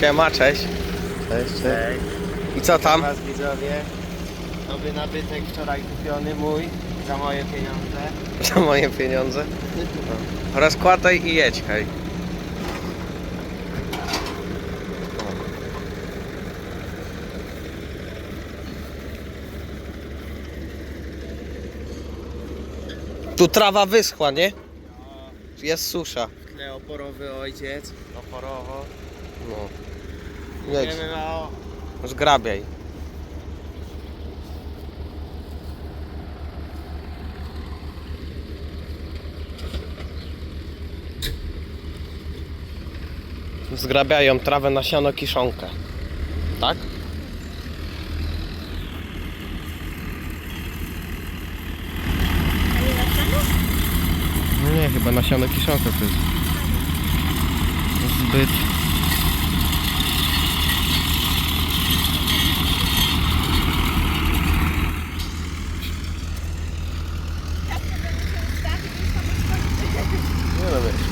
Siema, cześć. Cześć, cześć. I co tam? Was widzowie. Nowy nabytek wczoraj kupiony mój za moje pieniądze. Za moje pieniądze. No. Rozkładaj i jedź, hej. Tu trawa wyschła, nie? Jest susza. W tle oporowy ojciec. Oporowo. No. Jedź, Wiemy zgrabiaj. Zgrabiają trawę na siano kiszonkę. Tak? No nie, chyba na siano kiszonkę to jest zbyt... Jak to będę się ustawić, to sobie skończy. Nie no wiesz.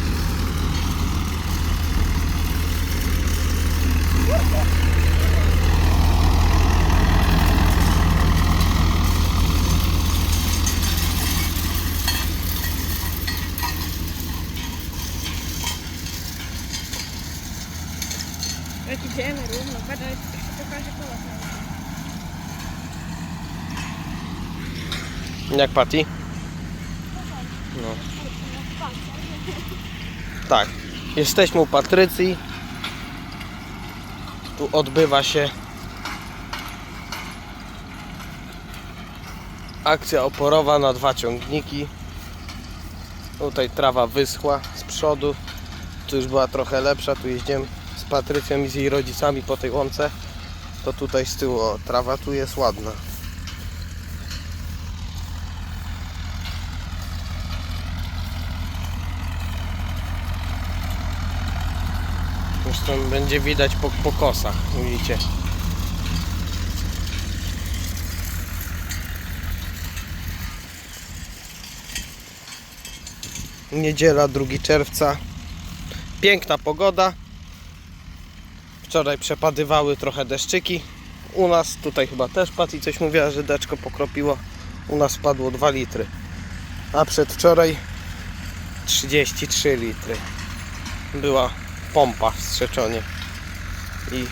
Jak idziemy równo, patrz, ale jeszcze pokażę koło. Jak Patty? No. Tak. Jesteśmy u Patrycji. Tu odbywa się akcja oporowa na dwa ciągniki. Tutaj trawa wyschła z przodu. Tu już była trochę lepsza. Tu jeździłem z Patrycją i z jej rodzicami po tej łące. To tutaj z tyłu o, trawa tu jest ładna. Zresztą będzie widać po, po kosach, widzicie. Niedziela, 2 czerwca. Piękna pogoda. Wczoraj przepadywały trochę deszczyki. U nas tutaj chyba też padł i coś mówiła, że deczko pokropiło. U nas spadło 2 litry. A przedwczoraj 33 litry. Była pompa w Strzeczonie i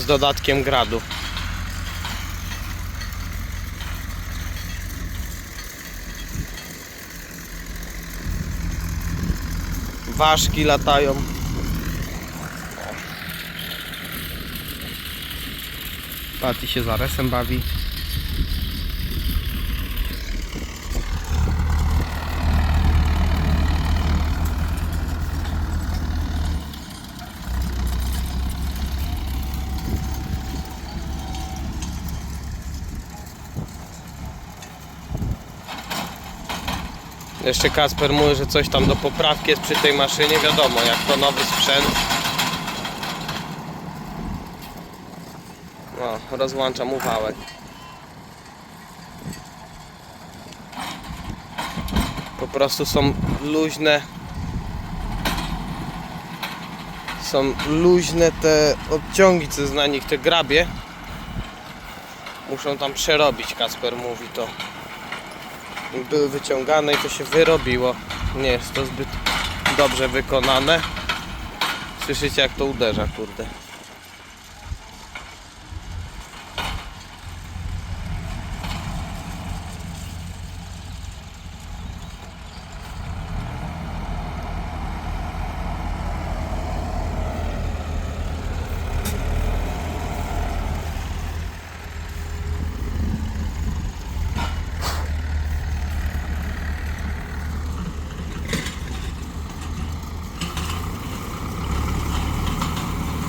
z dodatkiem gradu. Ważki latają. Pati się zaresem bawi. Jeszcze Kasper mówi, że coś tam do poprawki jest przy tej maszynie. Wiadomo, jak to nowy sprzęt. No, rozłączam uwałek. Po prostu są luźne. Są luźne te odciągi, co jest na nich, te grabie. Muszą tam przerobić, Kasper mówi to były wyciągane i to się wyrobiło. Nie jest to zbyt dobrze wykonane. Słyszycie jak to uderza, kurde.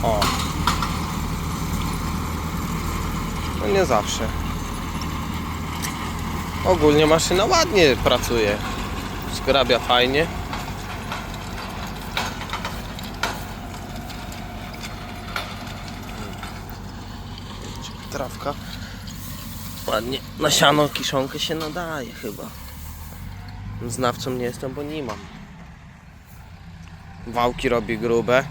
O. No nie zawsze. Ogólnie maszyna ładnie pracuje. Skrabia fajnie. Trawka. Ładnie. Na siano kiszonkę się nadaje chyba. Znawcą nie jestem, bo nie mam. Wałki robi grube.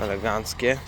Eleganckie.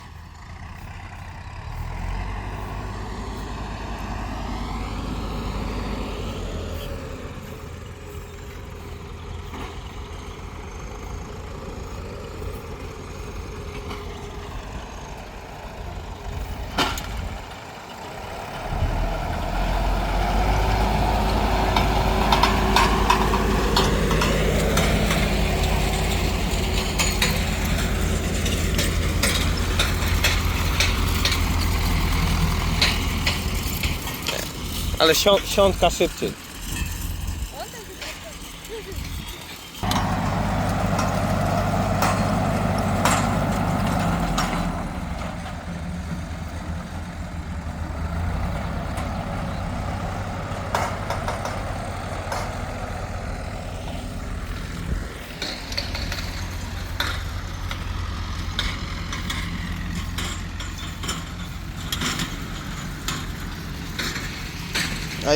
Ale sią, siątka szybciej.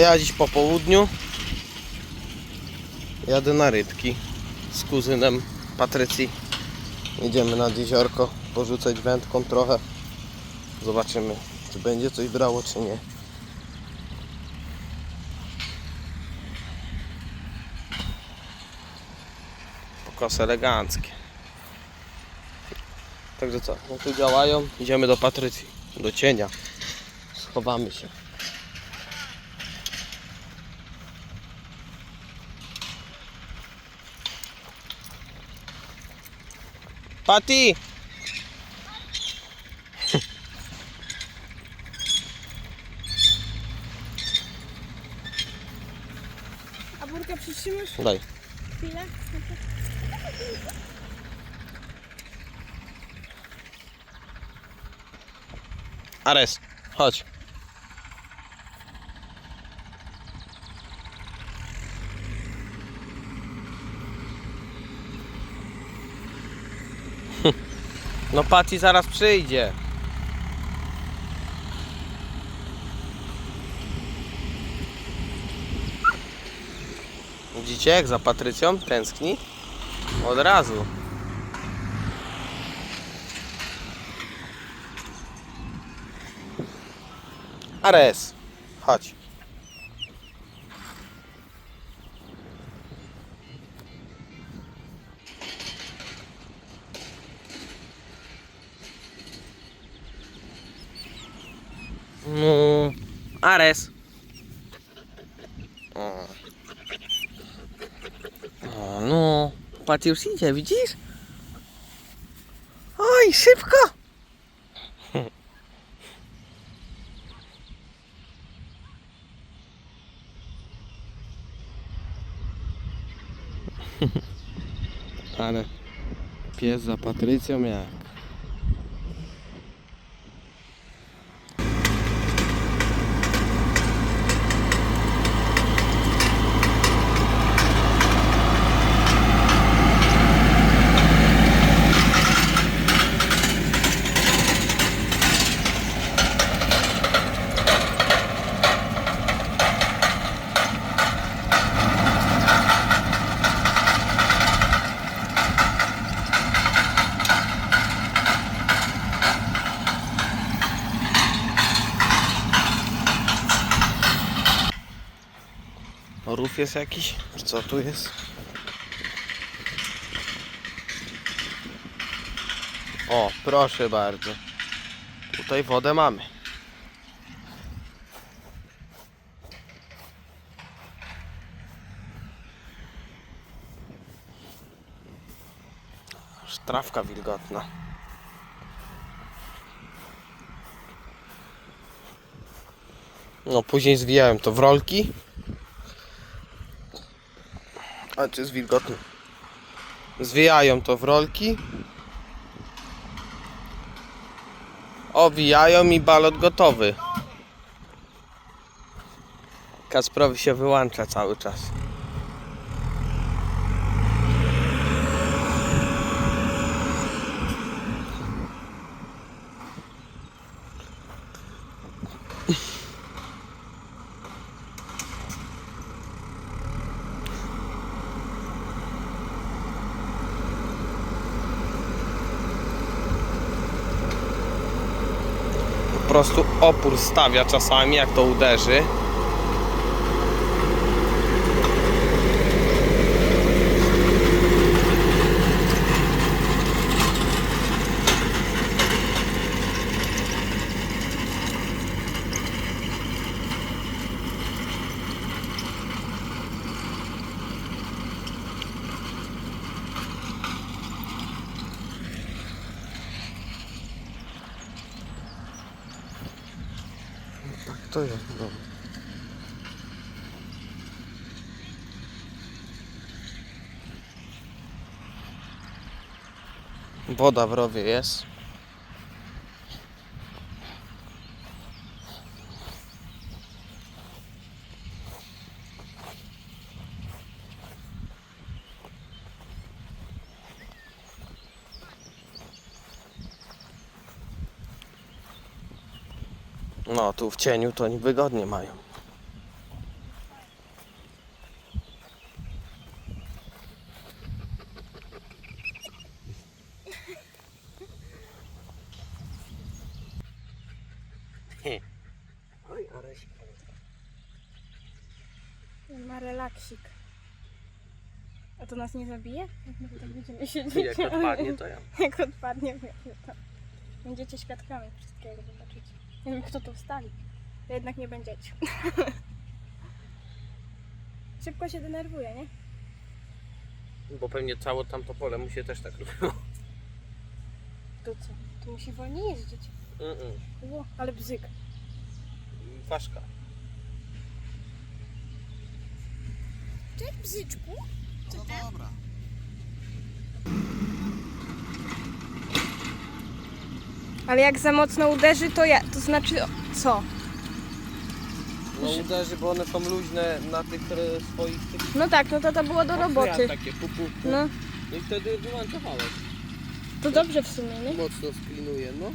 Ja dziś po południu jadę na rybki z kuzynem Patrycji. Idziemy nad jeziorko, porzucać wędką trochę. Zobaczymy, czy będzie coś brało, czy nie. Pokosy eleganckie. Także co, no tu działają, idziemy do Patrycji, do cienia. Schowamy się. Pati! A burka przytrzymasz Daj. chwilę? Ares, chodź. No Pati zaraz przyjdzie. Widzicie jak za Patrycją tęskni? Od razu. Ares, chodź. Ares. O. O, no, patrz już idzie, widzisz? Oj, szybko! Ale pies za Patrycją jak. Rów jest jakiś? Co tu jest? O, proszę bardzo. Tutaj wodę mamy. Sztrawka wilgotna. No później zwijałem to w rolki. A czy jest wilgotny? Zwijają to w rolki. Owijają i balot gotowy. Kasprowi się wyłącza cały czas. Prostu opór stawia czasami, jak to uderzy. Tak to jest. No. Woda w rowie jest. No, tu w cieniu to oni wygodnie mają. Oj, ale się... Ma relaksik. Nie zabije? Jak my tutaj będziemy siedzieć? Jak odpadnie, to ja. Jak odpadnie, będzie to. Będziecie świadkami wszystkiego, zobaczycie. Nie wiem, kto to wstali. To jednak nie będziecie. Szybko się denerwuje, nie? Bo pewnie całe tamto pole mu się też tak robiło. To co? To musi wolniej jeździć. Mm-mm. Ło, ale bzyk. Ważka. Cześć bzyczku. No dobra. Ale jak za mocno uderzy, to ja, to znaczy co? No uderzy, bo one są luźne na tych które swoich tych No tak, no to to było do roboty. takie pu, pu, pu. No, No i wtedy wyłączowałeś. to dobrze w sumie, nie? Mocno sklinuje, no.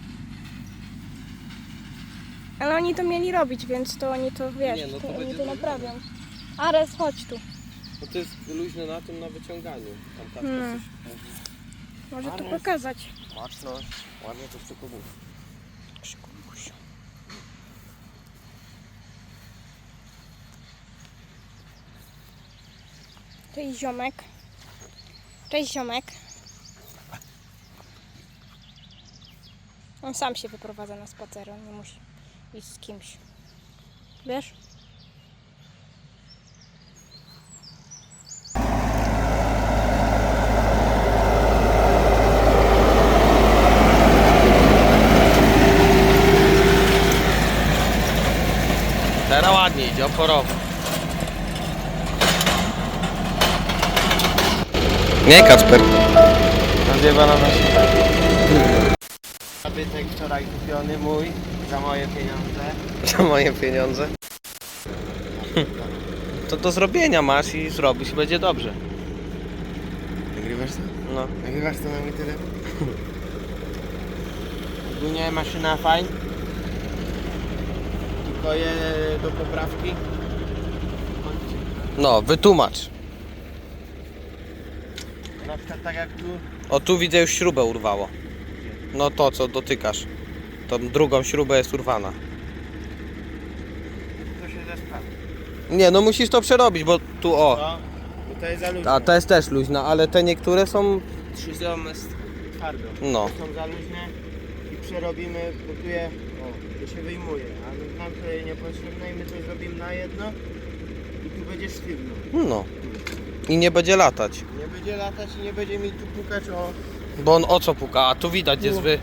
Ale oni to mieli robić, więc to oni to, wiesz, Nie, no to to oni będzie to naprawią. Ares, chodź tu. No to jest luźne na tym na wyciąganiu. Tam tak Hmm. coś mówi. Może tu pokazać. Baczność, ładnie to wszystko mówi. Cześć ziomek. Cześć ziomek. On sam się wyprowadza na spacer, on nie musi iść z kimś. Wiesz? Teraz oporowo. Nie Kacper. Nazywa na naszym Nabytek wczoraj kupiony mój za moje pieniądze. Za moje pieniądze. To do zrobienia masz i zrobisz i będzie dobrze. Nagrywasz to? No. Nagrywasz to na mój telefon? Ogólnie maszyna fajna. Tylko je do poprawki. No, wytłumacz. Na przykład tak jak tu. O tu widzę już śrubę urwało. No to co dotykasz. Tą drugą śrubę jest urwana. To się zesprawdza. Nie, no musisz to przerobić, bo tu o. To, bo to jest za luźne. A to jest też luźna, ale te niektóre są. Trzy są twardo. No. Są za luźne i przerobimy, bo tu je, to się wyjmuje, a nam to jest niepotrzebne i my to zrobimy na jedno i tu będzie sztywno. No. I nie będzie latać. Nie będzie latać i nie będzie mi tu pukać o... Bo on o co puka? A tu widać jest wy.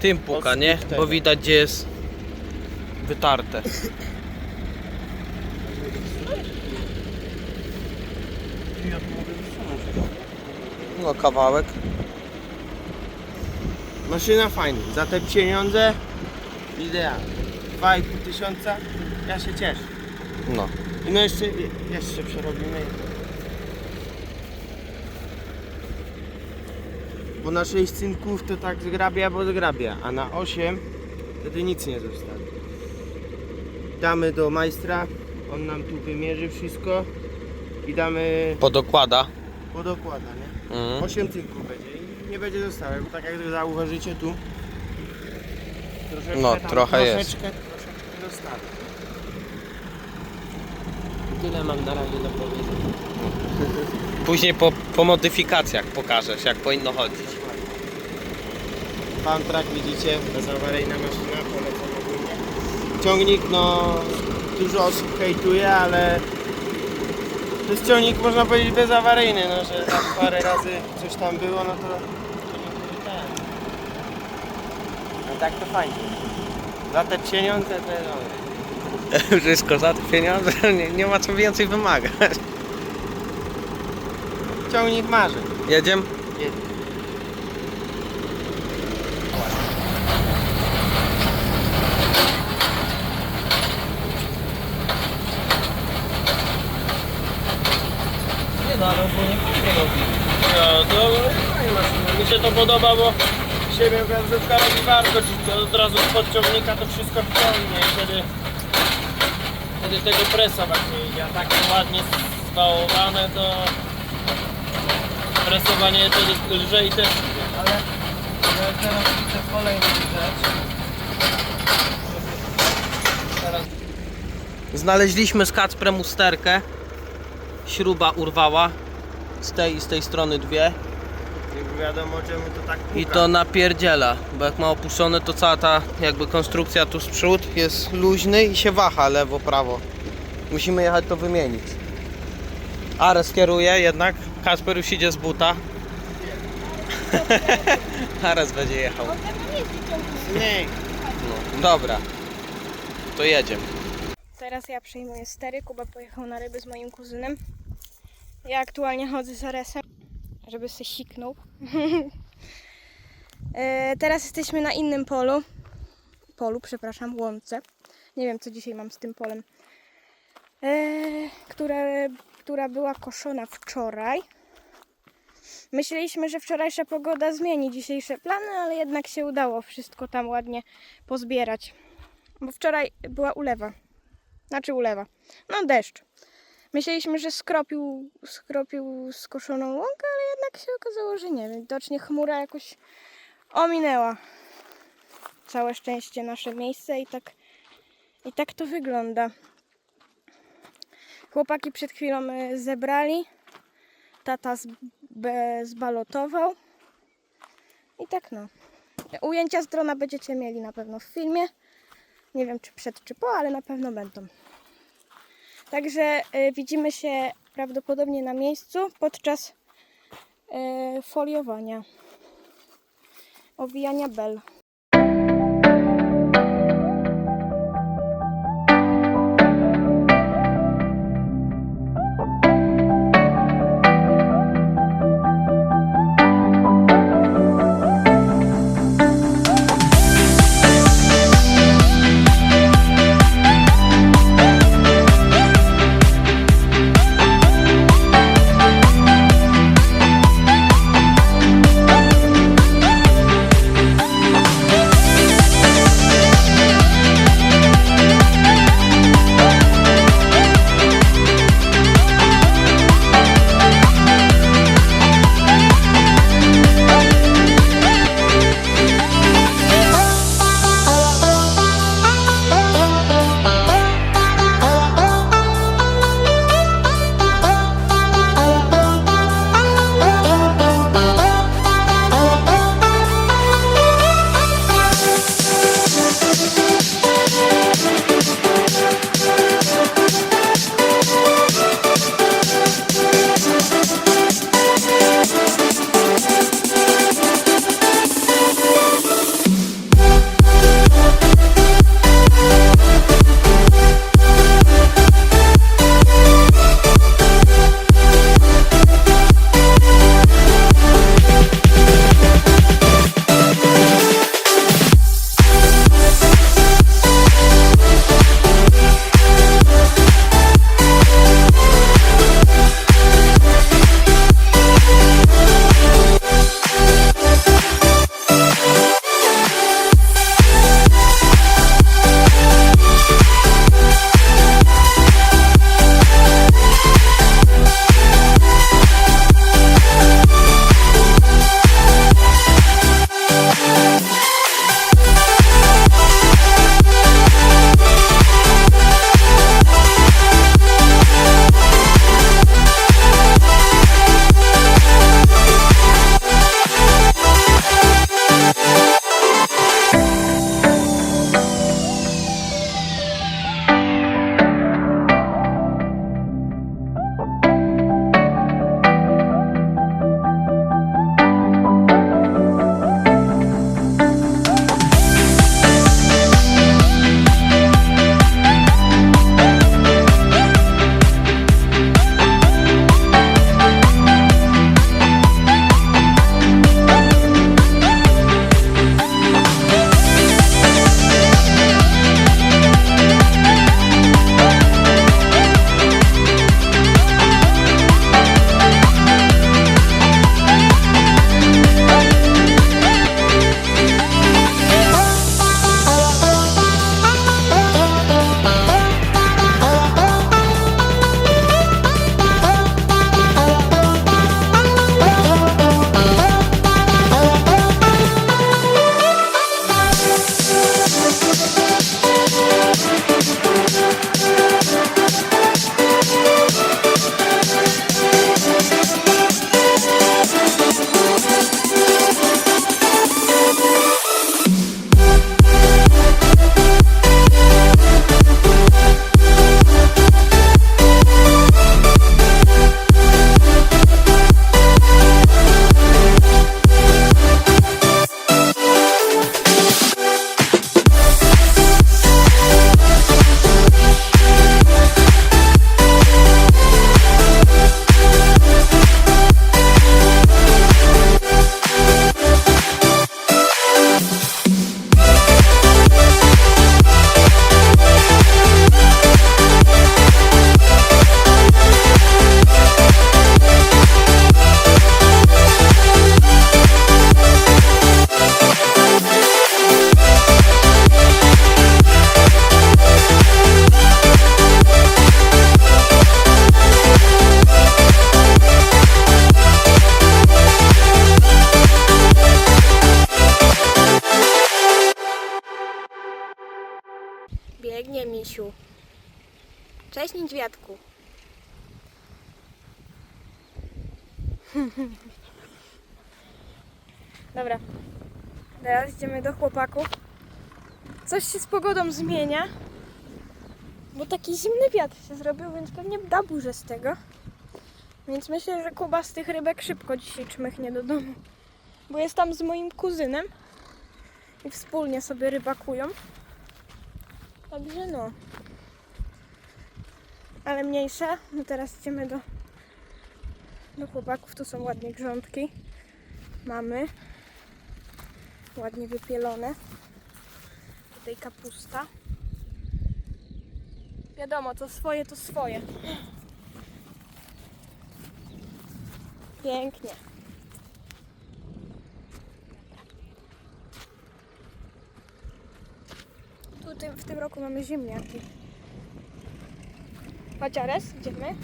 Tym puka, nie? Bo widać gdzie jest wytarte. Ja tu mogę wysunąć. No kawałek. Maszyna fajna, za te pieniądze idealnie. 2,5 tysiąca, ja się cieszę. No. I no jeszcze, jeszcze przerobimy. Bo na 6 cynków to tak zgrabia, bo zgrabia, a na 8 wtedy nic nie zostawi. Damy do majstra, on nam tu wymierzy wszystko i damy, Podokłada. podokłada, nie? Mhm. 8 cynków będzie i nie będzie zostawiał, bo tak jak zauważycie tu Troszeczkę No, tam, trochę jest. troszeczkę, troszeczkę zostało. Tyle mam na razie do powiedzenia. Później po, po modyfikacjach pokażesz, jak powinno chodzić. Pantrak widzicie, bezawaryjna maszyna, polecam ogólnie. Ciągnik, no dużo osób hejtuje, ale to jest ciągnik można powiedzieć bezawaryjny, no że tam parę razy coś tam było, no to, to nie były ten. No tak to fajnie. Za te pieniądze to no. Wszystko za te pieniądze, nie, nie ma co więcej wymagać. Ciągnik marzy. Jedziemy? Jedzie. Nie no, ale ogólnie fajnie robi. No, to fajnie maszyna. Mi się to podoba, bo siebie benzynka robi bardzo szybko. Od razu z podciągnika to wszystko wciągnie i wtedy, wtedy tego presa właśnie idzie. A tak to ładnie zwałowane to presowanie to lżej też idzie. Ale, ale teraz widzę kolejną rzecz. Znaleźliśmy z Kacprem usterkę. Śruba urwała. Z tej i z tej strony dwie. Nie wiadomo czemu to tak puka. I to napierdziela, bo jak ma opuszczone to cała ta jakby konstrukcja tu z przód jest luźny i się waha lewo, prawo. Musimy jechać to wymienić. Ares kieruje jednak, Kasper już idzie z buta. Ares będzie jechał. Nie, No, dobra, to jedziemy. Teraz ja przejmuję stery. Kuba pojechał na ryby z moim kuzynem. Ja aktualnie chodzę z Aresem, żeby się siknął. E, Teraz jesteśmy na innym polu. Polu, przepraszam, łące. Nie wiem, co dzisiaj mam z tym polem. E, które, która była koszona wczoraj. Myśleliśmy, że wczorajsza pogoda zmieni dzisiejsze plany, ale jednak się udało wszystko tam ładnie pozbierać. Bo wczoraj była ulewa. Znaczy ulewa. No deszcz. Myśleliśmy, że skropił, skropił skoszoną łąkę, ale jednak się okazało, że nie. Widocznie chmura jakoś ominęła całe szczęście nasze miejsce i tak, i tak to wygląda. Chłopaki przed chwilą e, zebrali. Tata zbalotował. I tak no. Ujęcia z drona będziecie mieli na pewno w filmie. Nie wiem czy przed czy po, ale na pewno będą. Także y, widzimy się prawdopodobnie na miejscu podczas y, foliowania, owijania bel. Idziemy do chłopaków. Coś się z pogodą zmienia. Bo taki zimny wiatr się zrobił, więc pewnie da burzę z tego. Więc myślę, że Kuba z tych rybek szybko dzisiaj czmychnie do domu. Bo jest tam z moim kuzynem. I wspólnie sobie rybakują. Także no. Ale mniejsze. No teraz idziemy do, do chłopaków. Tu są ładnie grządki. Mamy. Ładnie wypielone. Tutaj kapusta. Wiadomo, to swoje, to swoje. Pięknie. Tu w tym roku mamy ziemniaki. Chodź Ares, idziemy.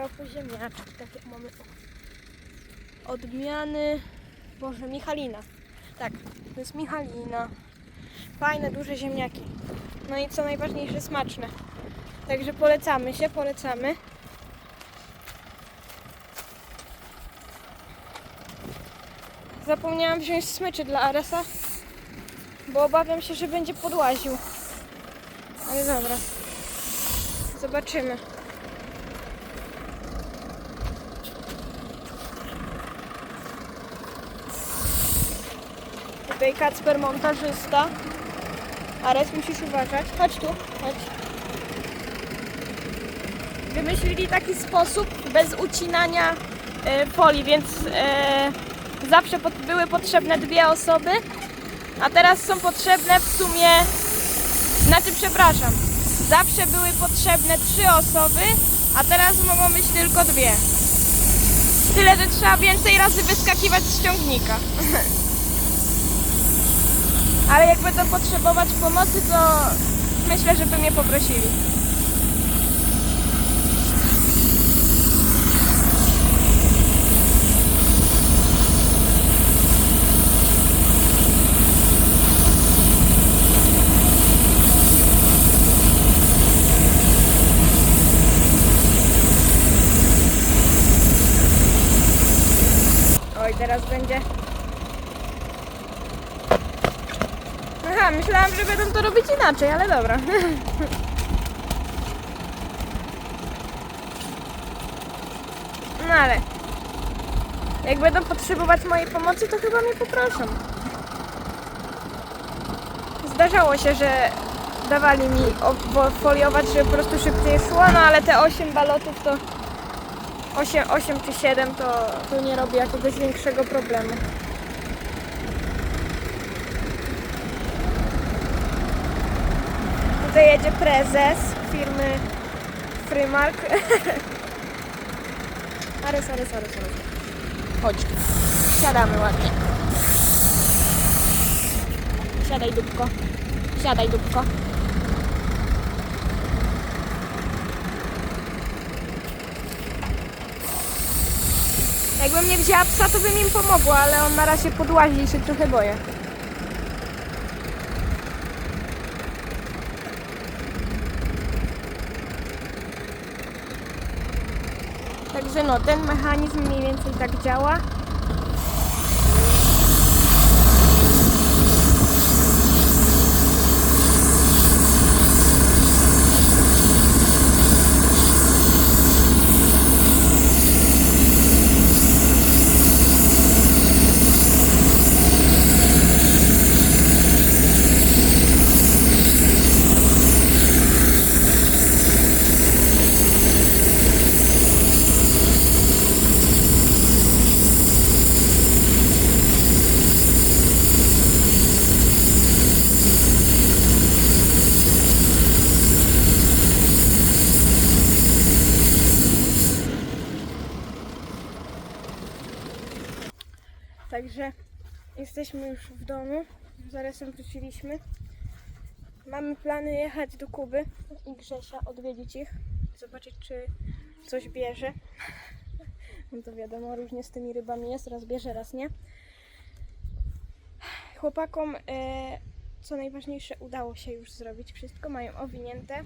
Roku ziemniaczki, tak jak mamy odmiany, Boże, Michalina. Tak, to jest Michalina. Fajne, duże ziemniaki. No i co najważniejsze, smaczne. Także polecamy się, polecamy. Zapomniałam wziąć smyczy dla Aresa, bo obawiam się, że będzie podłaził. Ale dobra. Zobaczymy. Tutaj Kacper montażysta. Ares musisz uważać. Chodź tu, chodź. Wymyślili taki sposób bez ucinania e, folii, więc e, zawsze pot, były potrzebne dwie osoby, a teraz są potrzebne w sumie, znaczy przepraszam, zawsze były potrzebne trzy osoby, a teraz mogą być tylko dwie. Tyle, że trzeba więcej razy wyskakiwać z ciągnika. Ale jak będą potrzebować pomocy, to myślę, żeby mnie poprosili. Oj, teraz będzie. Aha, myślałam, że będą to robić inaczej, ale dobra. No ale. Jak będą potrzebować mojej pomocy, to chyba mnie poproszą. Zdarzało się, że dawali mi foliować, żeby po prostu szybciej szło, no ale te 8 balotów to 8, 8 czy 7 to, to nie robi jakiegoś większego problemu. Tutaj jedzie prezes firmy Frymark. Ares, ares, ares, ares. Chodź. Siadamy ładnie. Siadaj dupko. Siadaj dupko. Jakbym nie wzięła psa, to bym im pomogła, ale on na razie podłazi i się trochę boję. Także no, ten mechanizm mniej więcej tak działa. Także jesteśmy już w domu. Zaraz wróciliśmy. Mamy plany jechać do Kuby i Grzesia, odwiedzić ich, zobaczyć czy coś bierze. No to wiadomo, różnie z tymi rybami jest, raz bierze, raz nie. Chłopakom, e, co najważniejsze, udało się już zrobić wszystko, mają owinięte.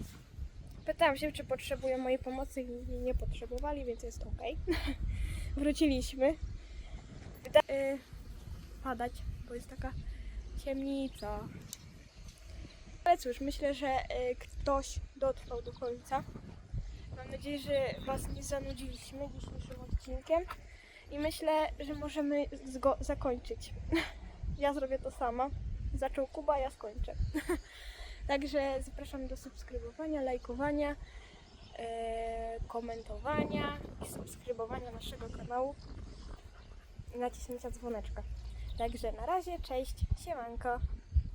Pytałam się, czy potrzebują mojej pomocy i nie potrzebowali, więc jest ok. Wróciliśmy. E, padać, bo jest taka ciemnica. Ale cóż, myślę, że e, ktoś dotrwał do końca. Mam nadzieję, że Was nie zanudziliśmy dzisiejszym odcinkiem i myślę, że możemy zgo- zakończyć. Ja zrobię to sama. Zaczął Kuba, ja skończę. Także zapraszam do subskrybowania, lajkowania, e, komentowania i subskrybowania naszego kanału i naciśnięcia dzwoneczka. Także na razie, cześć, siemanko.